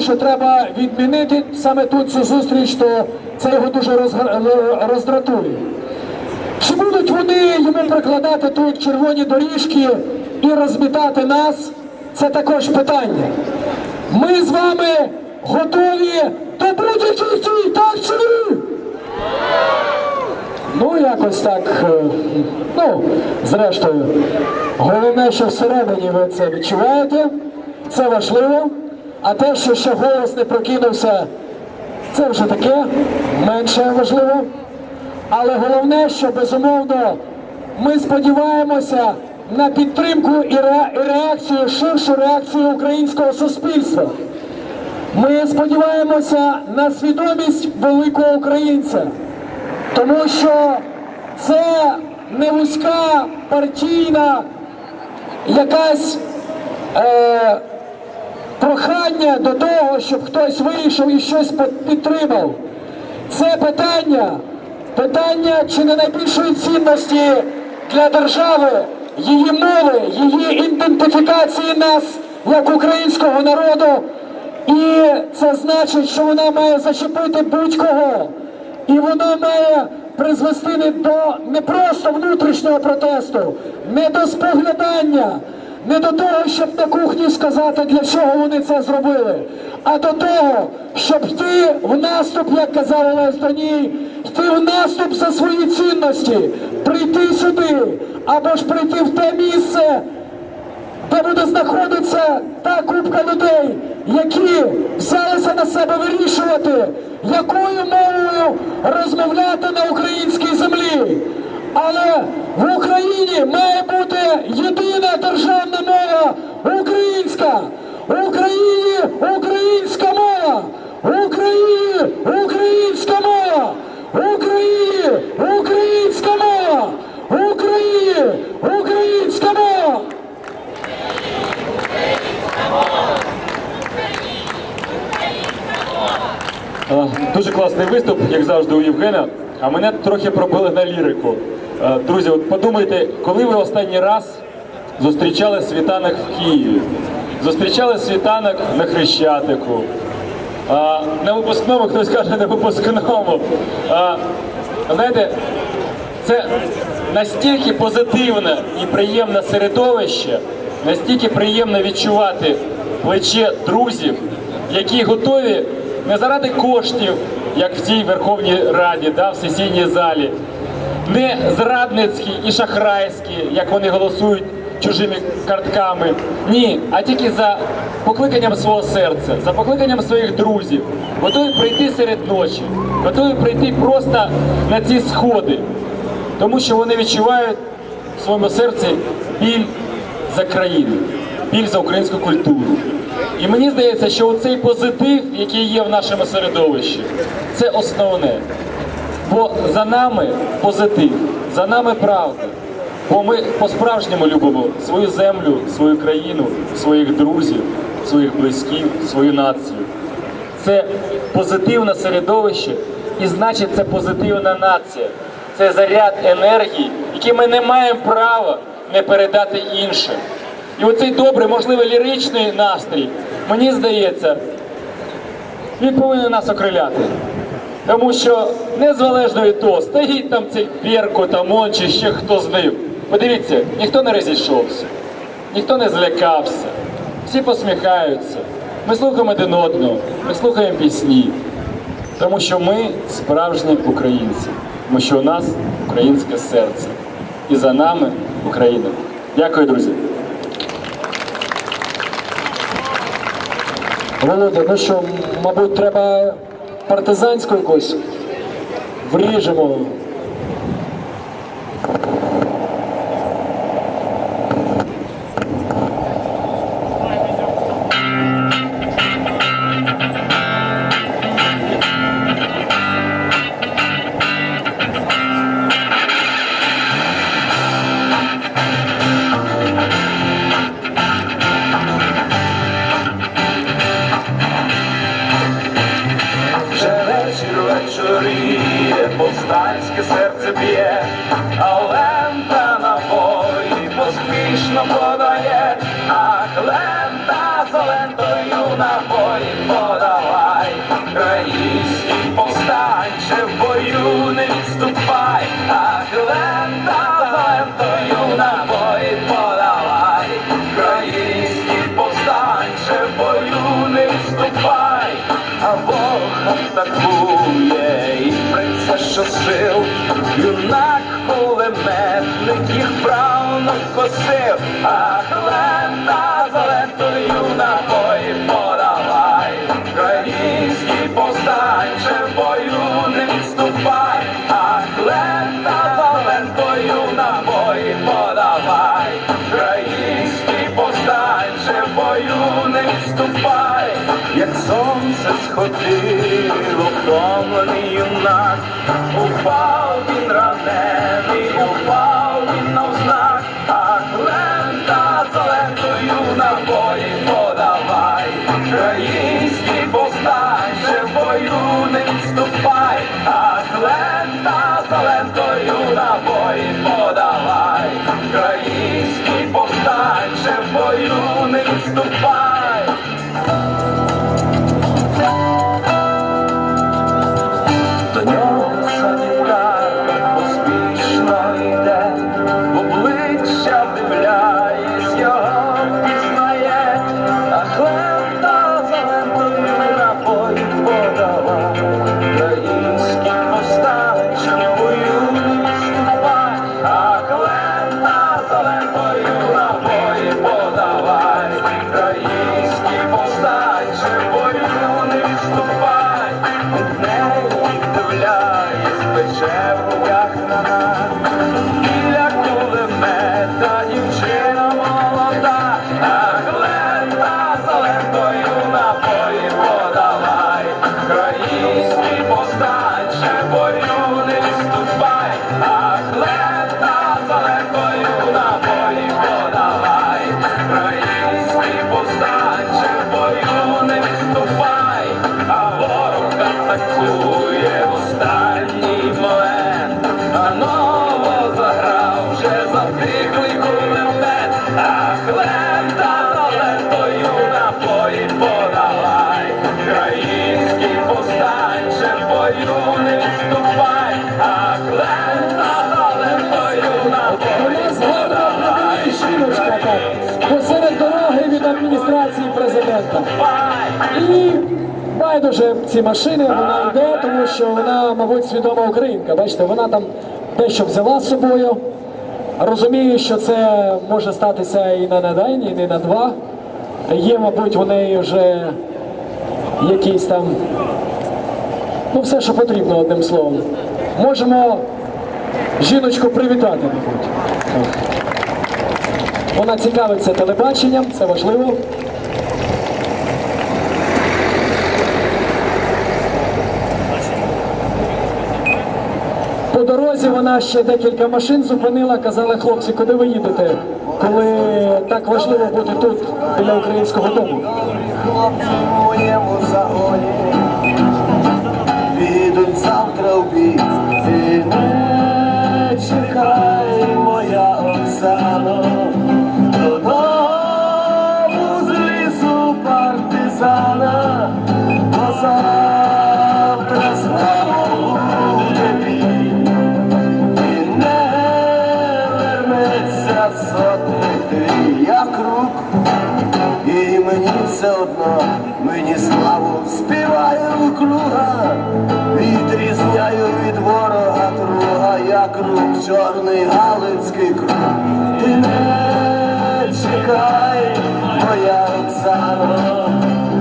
що треба відмінити саме тут цю зустріч, то це його дуже роздратує. Чи будуть вони йому прикладати тут червоні доріжки і розмітати нас? Це також питання. Ми з вами готові до будь-яких дій, так чи ні? Ну, якось так. е, Ну, зрештою, головне, що всередині ви це відчуваєте, це важливо. А те, що ще голос не прокинувся, це вже таке, менше важливо. Але головне, що безумовно ми сподіваємося на підтримку і реакцію, ширшу реакцію українського суспільства. Ми сподіваємося на свідомість великого українця, тому що це не вузька партійна якась е, прохання до того, щоб хтось вийшов і щось підтримав. Це питання, питання чи не найбільшої цінності для держави, її мови, її ідентифікації нас як українського народу. І це значить, що вона має зачепити будь-кого. І вона має призвести не до не просто внутрішнього протесту, не до споглядання, не до того, щоб на кухні сказати, для чого вони це зробили, а до того, щоб йти в наступ, як казав Олесь Доній, йти в наступ за свої цінності, прийти сюди, або ж прийти в те місце, де буде знаходитися та купка людей, які взялися на себе вирішувати, якою мовою розмовляти на українській землі. Але в Україні має бути єдина державна мова українська. Україні українська мова. Україні українська мова. В Україні українська мова. В Україні українська мова. Е, Дуже класний виступ, як завжди, у Євгена. А мене трохи пробили на лірику. Е, Друзі, от подумайте, коли ви останній раз зустрічали світанок в Києві, зустрічали світанок на Хрещатику, а, на випускному, хтось каже на випускному. А, знаєте, це настільки позитивне і приємне середовище, настільки приємно відчувати плече друзів, які готові не заради коштів, як в цій Верховній Раді, да, в сесійній залі, не зрадницькі і шахрайські, як вони голосують чужими картками. Ні, а тільки за покликанням свого серця, за покликанням своїх друзів, готові прийти серед ночі, готові прийти просто на ці сходи, тому що вони відчувають в своєму серці біль за країну, біль за українську культуру. І мені здається, що оцей позитив, який є в нашому середовищі, це основне. Бо за нами позитив, за нами правда. Бо ми по-справжньому любимо свою землю, свою країну, своїх друзів, своїх близьких, свою націю. Це позитивне середовище, і значить це позитивна нація. Це заряд енергії, який ми не маємо права не передати іншим. І оцей добрий, можливо, ліричний настрій, мені здається, він повинен нас окриляти. Тому що незалежно від того, стоїть там цей Берко, там он чи ще хто з ним. Подивіться, ніхто не розійшовся, ніхто не злякався, всі посміхаються. Ми слухаємо один одного, ми слухаємо пісні. Тому що ми справжні українці, тому що у нас українське серце. І за нами Україна. Дякую, друзі. Володя, ну що, мабуть, треба партизанську якусь вріжемо. йому дає, а хлента з олентою напої подавай, країнський повстанче в бою не відступай, ах, хлента з олентою напої подавай, країнський повстанче в бою не відступай, а Бог атакує і принца що сил. Косив, а лента за лентою набої подавай, український повстанче в бою не відступай, а лента за лентою набої подавай, український повстанче в бою не відступай, як сонце сходило, втомлений юнак, упав він ранений, український бою не відступай, а гарна подавай, жіночка так, посеред дороги від адміністрації президента. І байдуже ці машини, вона йде, тому що вона, мабуть, свідома українка. Бачите, вона там дещо взяла з собою. Розуміє, що це може статися і на день, і не на два. Є, мабуть, у неї вже якісь там, ну все, що потрібно, одним словом. Можемо жіночку привітати, мабуть. Вона цікавиться телебаченням, це важливо. По дорозі вона ще декілька машин зупинила, казала, хлопці, куди ви їдете, коли так важливо бути тут, біля українського дому. Хлопці моєму загоні підуть завтра в бій. Все мені славу співає округа, відрізняю від ворога друга, як рук чорний галицький круг. Ти не чекай, моя Оксано,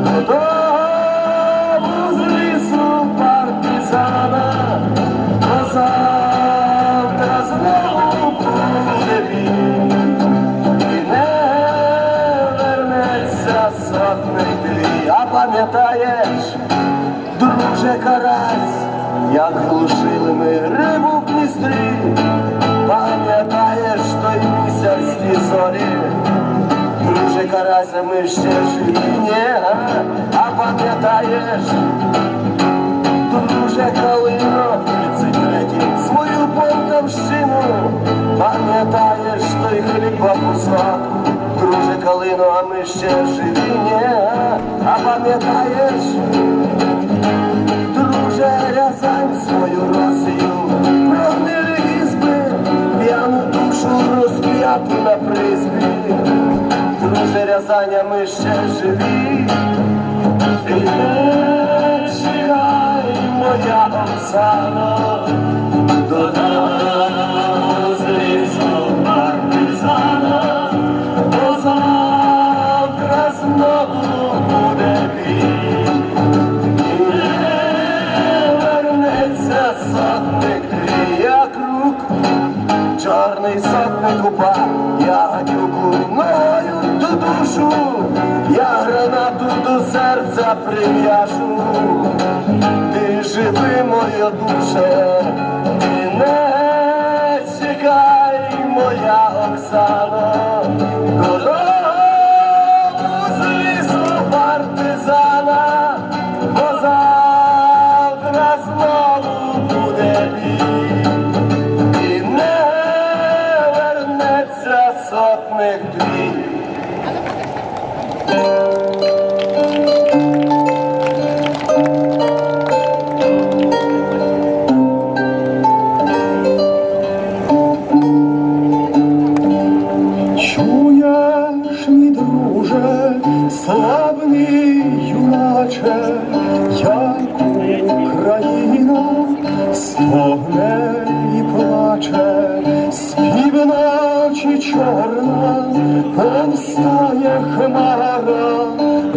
додому карася, ми ще живі, ні, а? пам'ятаєш, Друже Калино в 33-м свою Полтавщину Пам'ятаєш той хліба кусок Друже Калино, а ми ще живі, ні А пам'ятаєш Друже Рязань свою Росію Прогнили ізби П'яну душу розп'яту на приспі Дуже Рязаня, ми ще живі, і не чекай, моя Оксана, до нас партизана, бо завтра знову не вернеться сотник, як рук, чорний сотник у я душу, я гранату до серця прив'яжу. Ти живи, моя душе, ти не чекай, моя Оксана, чорна повстає хмара,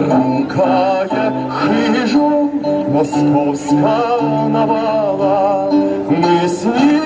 рамкає хижу московська навала, ми слід